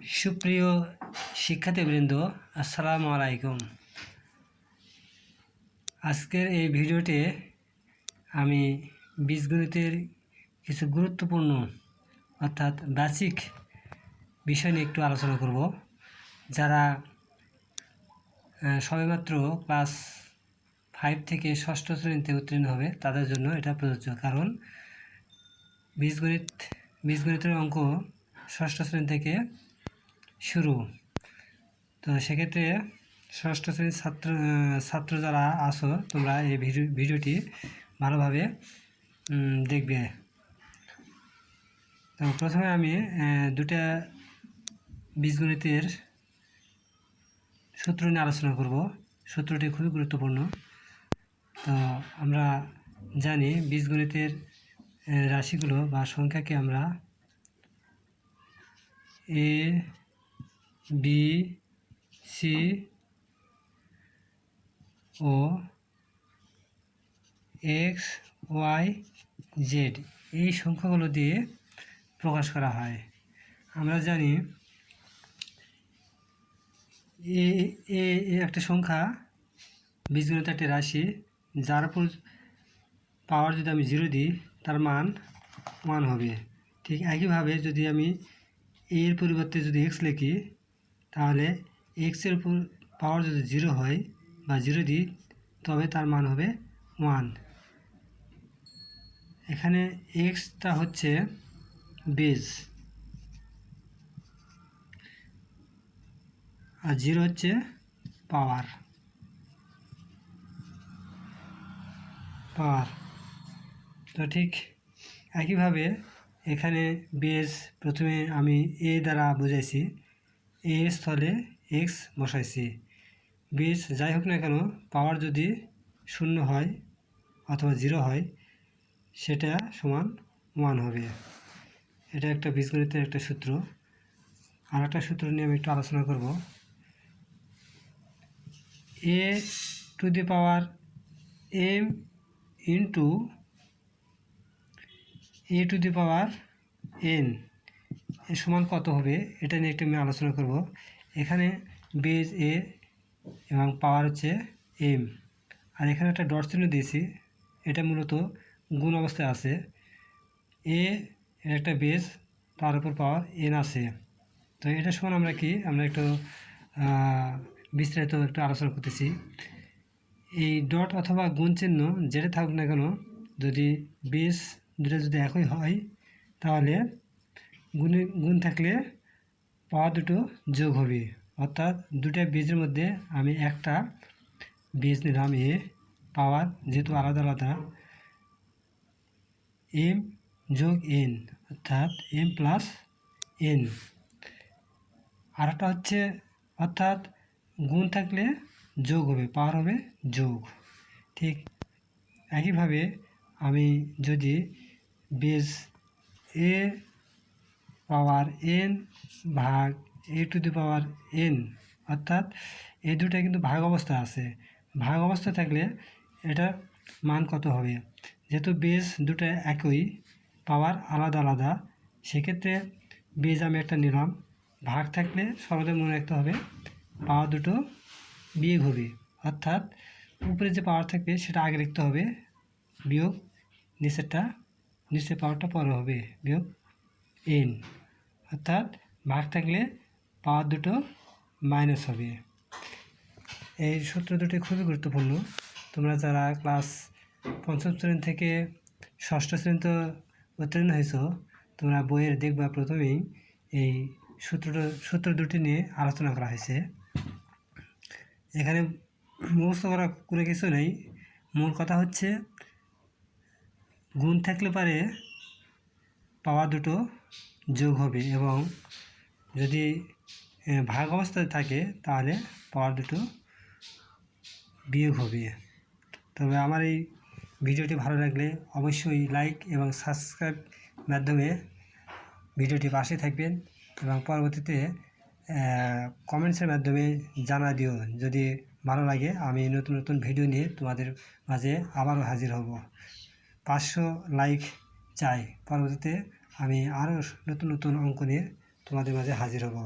সুপ্রিয় শিক্ষার্থীবৃন্দ, আসসালামু আলাইকুম। আজকের এই ভিডিওতে আমি বীজগণিতের কিছু গুরুত্বপূর্ণ অর্থাৎ বেসিক বিষয় নিয়ে একটু আলোচনা করব। যারা সবেমাত্র ক্লাস ফাইভ থেকে ষষ্ঠ শ্রেণীতে উত্তীর্ণ হবে, তাদের জন্য এটা প্রযোজ্য। কারণ বীজগণিত, বীজগণিতের অঙ্ক ষষ্ঠ শ্রেণি থেকে শুরু। তো সেক্ষেত্রে ষষ্ঠ শ্রেণির ছাত্র ছাত্র যারা আছো, তোমরা এই ভিডিও, ভিডিওটি ভালোভাবে দেখবে। তো প্রথমে আমি দুটা বীজগণিতের সূত্র নিয়ে আলোচনা করব। সূত্রটি খুবই গুরুত্বপূর্ণ। তো আমরা জানি বীজগণিতের রাশিগুলো বা সংখ্যাকে আমরা, এ বি সি ও এক্স ওয়াই জেড এই সংখ্যাগুলো দিয়ে প্রকাশ করা হয়। আমরা জানি এ একটা সংখ্যা বীজগণিত একটা রাশি, যার উপর পাওয়ার যদি আমি জিরো দিই, তার মান ওয়ান হবে। ঠিক একইভাবে যদি আমি এর পরিবর্তে যদি এক্স লিখি তাহলে এক্সের উপর পাওয়ার যদি জিরো হয় বা জিরো দিই, তবে তার মান হবে ওয়ান এখানে এক্সটা হচ্ছে বেজ আর জিরো হচ্ছে পাওয়ার পাওয়ার তো ঠিক একইভাবে এখানে বেজ প্রথমে আমি এ দ্বারা বুঝাইছি। এ স্থলে এক্স বসাইছি। বেজ যাই হোক না কেন পাওয়ার যদি শূন্য হয় অথবা জিরো হয়, সেটা সমান ওয়ান হবে। এটা একটা বীজগণিতের একটা সূত্র। আর একটা সূত্র নিয়ে আমি একটু আলোচনা করব। A to the power M into A to the power N এর সমান কত হবে? এটা নিয়ে একটু আমি আলোচনা করব। এখানে বেজ এ এবং পাওয়ার হচ্ছে এম আর এখানে একটা ডট চিহ্ন দিয়েছি। এটা মূলত গুণ অবস্থায় আছে। এ একটা বেজ তার উপর পাওয়ার এন আছে। তো এটা সমান আমরা কি? আমরা একটু বিস্তারিত একটু আলোচনা করতেছি। এই ডট অথবা গুণ চিহ্ন যেটা থাকুক না কেন, যদি বেস দুটো যদি একই হয়, তাহলে গুণে, গুণ থাকলে পাওয়ার দুটো যোগ হবে। অর্থাৎ দুটা বীজের মধ্যে আমি একটা বীজ নিলাম এ পাওয়ার যেহেতু আলাদা আলাদা এম যোগ এন অর্থাৎ এম প্লাস এন আরেকটা হচ্ছে, অর্থাৎ গুণ থাকলে যোগ হবে, পাওয়ার হবে যোগ। ঠিক একইভাবে আমি যদি বেস এ পাওয়ার এন ভাগ এ টু দি পাওয়ার এন, অর্থাৎ এই দুটা কিন্তু ভাগ অবস্থা আছে। ভাগ অবস্থা থাকলে এটা মান কত হবে? যেহেতু বেস দুটো একই, পাওয়ার আলাদা আলাদা, সেক্ষেত্রে বেজ আমি একটা নিলাম। ভাগ থাকলে সর্বদা মনে রাখতে হবে পাওয়ার দুটো বিয়োগ হবে, অর্থাৎ উপরে যে পাওয়ার থাকবে সেটা আগে লিখতে হবে, বিয়োগ নিচেরটা, নিচের পাওয়ারটা পরে হবে, বিয়োগ এন। অর্থাৎ ভাগ থাকলে পাওয়ার দুটো মাইনাস হবে। এই সূত্র দুটি খুবই গুরুত্বপূর্ণ। তোমরা যারা ক্লাস পঞ্চম শ্রেণি থেকে ষষ্ঠ শ্রেণীতে উত্তীর্ণ হয়েছ, তোমরা বইয়ের দেখবা প্রথমেই এই সূত্র সূত্র দুটি নিয়ে আলোচনা করা হয়েছে। এখানে মুখস্থ করা কোনো কিছু নেই। মূল কথা হচ্ছে, গুণ থাকলে পারে পাওয়া দুটো যোগ হবে এবং যদি ভাগ অবস্থায় থাকে, তাহলে পাওয়ার দুটো বিয়োগ হবে। তবে আমার এই ভিডিওটি ভালো লাগলে অবশ্যই লাইক এবং সাবস্ক্রাইব মাধ্যমে ভিডিওটি পাশে থাকবেন এবং পরবর্তীতে কমেন্টসের মাধ্যমে জানা দিও। যদি ভালো লাগে, আমি নতুন নতুন ভিডিও নিয়ে তোমাদের মাঝে আবারও হাজির হব। পাঁচশো লাইক চাই। পরবর্তীতে আমি আরও নতুন নতুন অঙ্ক নিয়ে তোমাদের মাঝে হাজির হব।